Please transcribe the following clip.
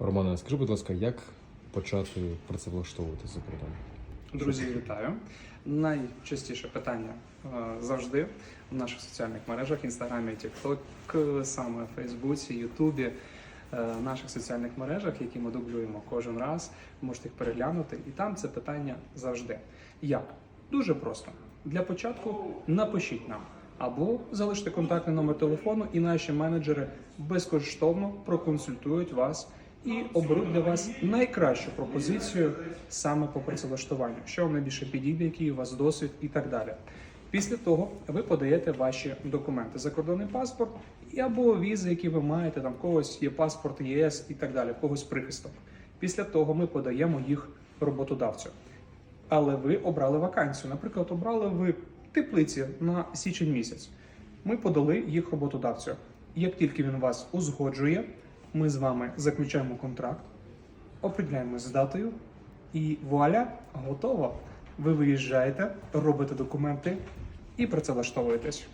Романе, скажи, будь ласка, як почати працевлаштовуватися за кордон? Друзі, вітаю. Найчастіше питання е, завжди в наших соціальних мережах: інстаграмі, TikTok, саме Фейсбуці, Ютубі, е, наших соціальних мережах, які ми дублюємо кожен раз. Можете їх переглянути, і там це питання завжди. Як? Дуже просто. Для початку напишіть нам або залиште контактний номер телефону, і наші менеджери безкоштовно проконсультують вас і оберуть для вас найкращу пропозицію саме по працевлаштуванню, що вам найбільше підійде, який у вас досвід і так далі. Після того ви подаєте ваші документи, закордонний паспорт або візи, які ви маєте, там когось є паспорт ЄС і так далі, в когось прихисток. Після того ми подаємо їх роботодавцю. Але ви обрали вакансію. Наприклад, обрали ви теплиці на січень місяць. Ми подали їх роботодавцю. Як тільки він вас узгоджує, ми з вами заключаємо контракт, определяємо з датою, і вуаля, готово. Ви виїжджаєте, робите документи і працевлаштовуєтесь.